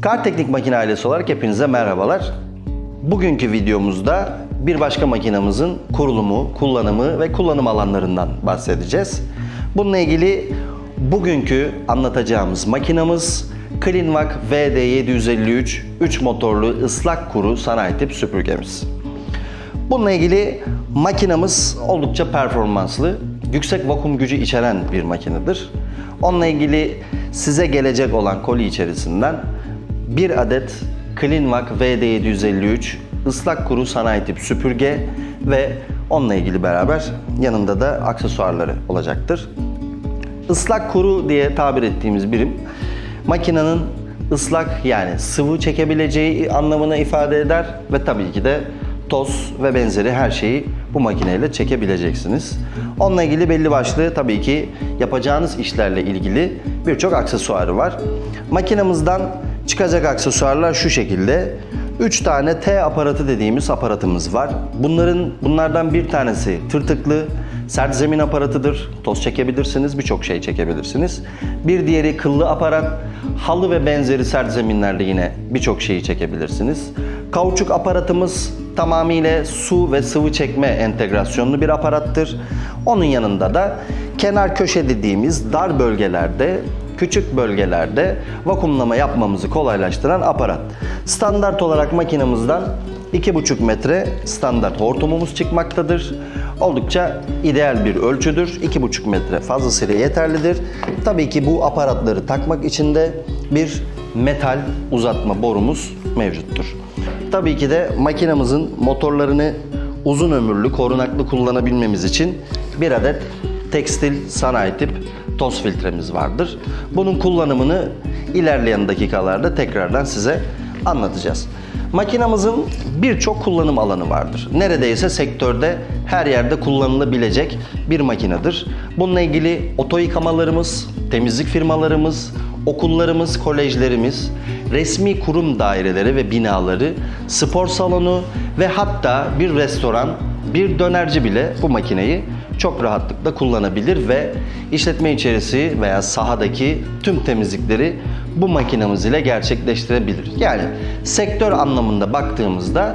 Kar Teknik Makine ailesi olarak hepinize merhabalar. Bugünkü videomuzda bir başka makinamızın kurulumu, kullanımı ve kullanım alanlarından bahsedeceğiz. Bununla ilgili bugünkü anlatacağımız makinamız Cleanvac VD753 3 motorlu ıslak kuru sanayi tip süpürgemiz. Bununla ilgili makinamız oldukça performanslı, yüksek vakum gücü içeren bir makinedir. Onunla ilgili size gelecek olan koli içerisinden bir adet Cleanvac VD753 ıslak kuru sanayi tip süpürge ve onunla ilgili beraber yanında da aksesuarları olacaktır. Islak kuru diye tabir ettiğimiz birim makinenin ıslak yani sıvı çekebileceği anlamına ifade eder ve tabii ki de toz ve benzeri her şeyi bu makineyle çekebileceksiniz. Onunla ilgili belli başlı tabii ki yapacağınız işlerle ilgili birçok aksesuarı var. Makinamızdan çıkacak aksesuarlar şu şekilde. 3 tane T aparatı dediğimiz aparatımız var. Bunların bunlardan bir tanesi tırtıklı, sert zemin aparatıdır. Toz çekebilirsiniz, birçok şey çekebilirsiniz. Bir diğeri kıllı aparat. Halı ve benzeri sert zeminlerde yine birçok şeyi çekebilirsiniz. Kauçuk aparatımız tamamıyla su ve sıvı çekme entegrasyonlu bir aparattır. Onun yanında da kenar köşe dediğimiz dar bölgelerde küçük bölgelerde vakumlama yapmamızı kolaylaştıran aparat. Standart olarak makinamızdan 2,5 metre standart hortumumuz çıkmaktadır. Oldukça ideal bir ölçüdür. 2,5 metre fazlasıyla yeterlidir. Tabii ki bu aparatları takmak için de bir metal uzatma borumuz mevcuttur. Tabii ki de makinamızın motorlarını uzun ömürlü, korunaklı kullanabilmemiz için bir adet tekstil sanayi tip toz filtremiz vardır. Bunun kullanımını ilerleyen dakikalarda tekrardan size anlatacağız. Makinamızın birçok kullanım alanı vardır. Neredeyse sektörde her yerde kullanılabilecek bir makinedir. Bununla ilgili oto yıkamalarımız, temizlik firmalarımız, okullarımız, kolejlerimiz, resmi kurum daireleri ve binaları, spor salonu ve hatta bir restoran, bir dönerci bile bu makineyi çok rahatlıkla kullanabilir ve işletme içerisi veya sahadaki tüm temizlikleri bu makinamız ile gerçekleştirebilir. Yani sektör anlamında baktığımızda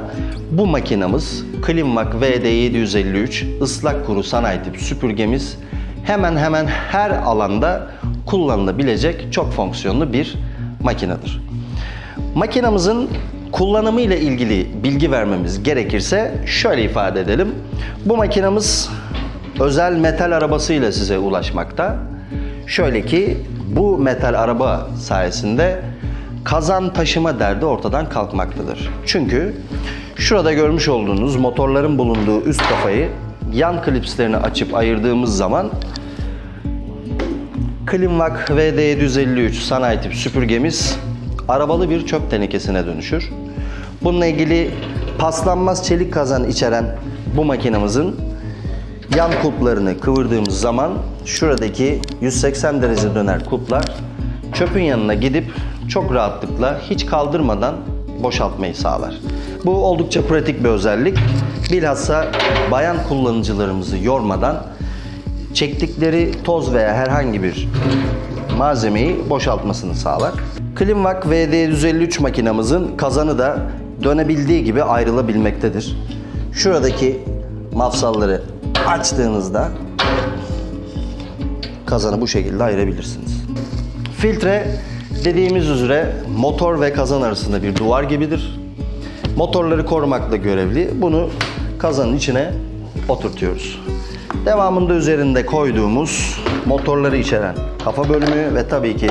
bu makinamız Cleanvac VD753 ıslak kuru sanayi tip süpürgemiz hemen hemen her alanda kullanılabilecek çok fonksiyonlu bir makinedir. Makinamızın kullanımı ile ilgili bilgi vermemiz gerekirse şöyle ifade edelim. Bu makinamız özel metal arabasıyla size ulaşmakta. Şöyle ki bu metal araba sayesinde kazan taşıma derdi ortadan kalkmaktadır. Çünkü şurada görmüş olduğunuz motorların bulunduğu üst kafayı yan klipslerini açıp ayırdığımız zaman Cleanvac VD753 sanayi tip süpürgemiz arabalı bir çöp tenekesine dönüşür. Bununla ilgili paslanmaz çelik kazan içeren bu makinamızın yan kulplarını kıvırdığımız zaman şuradaki 180 derece döner kulplar çöpün yanına gidip çok rahatlıkla hiç kaldırmadan boşaltmayı sağlar. Bu oldukça pratik bir özellik. Bilhassa bayan kullanıcılarımızı yormadan çektikleri toz veya herhangi bir malzemeyi boşaltmasını sağlar. Cleanvac VD153 makinamızın kazanı da dönebildiği gibi ayrılabilmektedir. Şuradaki mafsalları açtığınızda kazanı bu şekilde ayırabilirsiniz. Filtre dediğimiz üzere motor ve kazan arasında bir duvar gibidir. Motorları korumakla görevli. Bunu kazanın içine oturtuyoruz. Devamında üzerinde koyduğumuz motorları içeren kafa bölümü ve tabii ki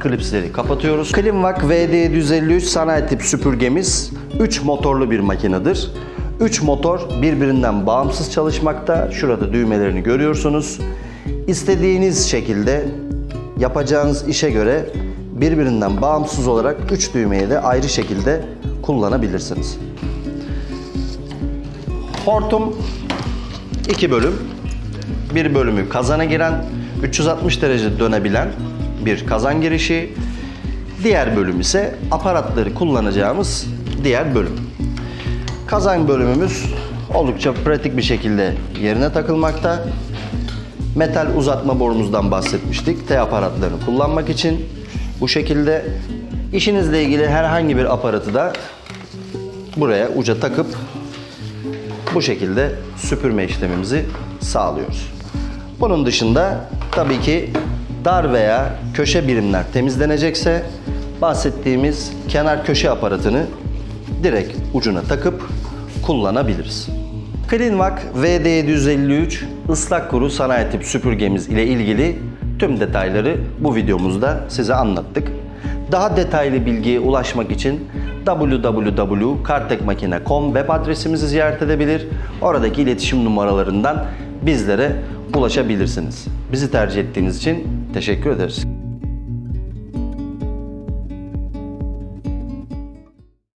klipsleri kapatıyoruz. Cleanvac VD753 sanayi tip süpürgemiz 3 motorlu bir makinedir. 3 motor birbirinden bağımsız çalışmakta. Şurada düğmelerini görüyorsunuz. İstediğiniz şekilde yapacağınız işe göre birbirinden bağımsız olarak 3 düğmeyi de ayrı şekilde kullanabilirsiniz. Hortum iki bölüm. Bir bölümü kazana giren, 360 derece dönebilen bir kazan girişi. Diğer bölüm ise aparatları kullanacağımız diğer bölüm. Kazan bölümümüz oldukça pratik bir şekilde yerine takılmakta. Metal uzatma borumuzdan bahsetmiştik. T aparatlarını kullanmak için Bu şekilde işinizle ilgili herhangi bir aparatı da buraya uca takıp bu şekilde süpürme işlemimizi sağlıyoruz. Bunun dışında tabii ki dar veya köşe birimler temizlenecekse bahsettiğimiz kenar köşe aparatını direkt ucuna takıp kullanabiliriz. Cleanvac VD753 ıslak kuru sanayi tip süpürgemiz ile ilgili tüm detayları bu videomuzda size anlattık. Daha detaylı bilgiye ulaşmak için www.kartekmakine.com web adresimizi ziyaret edebilir. Oradaki iletişim numaralarından bizlere ulaşabilirsiniz. Bizi tercih ettiğiniz için teşekkür ederiz.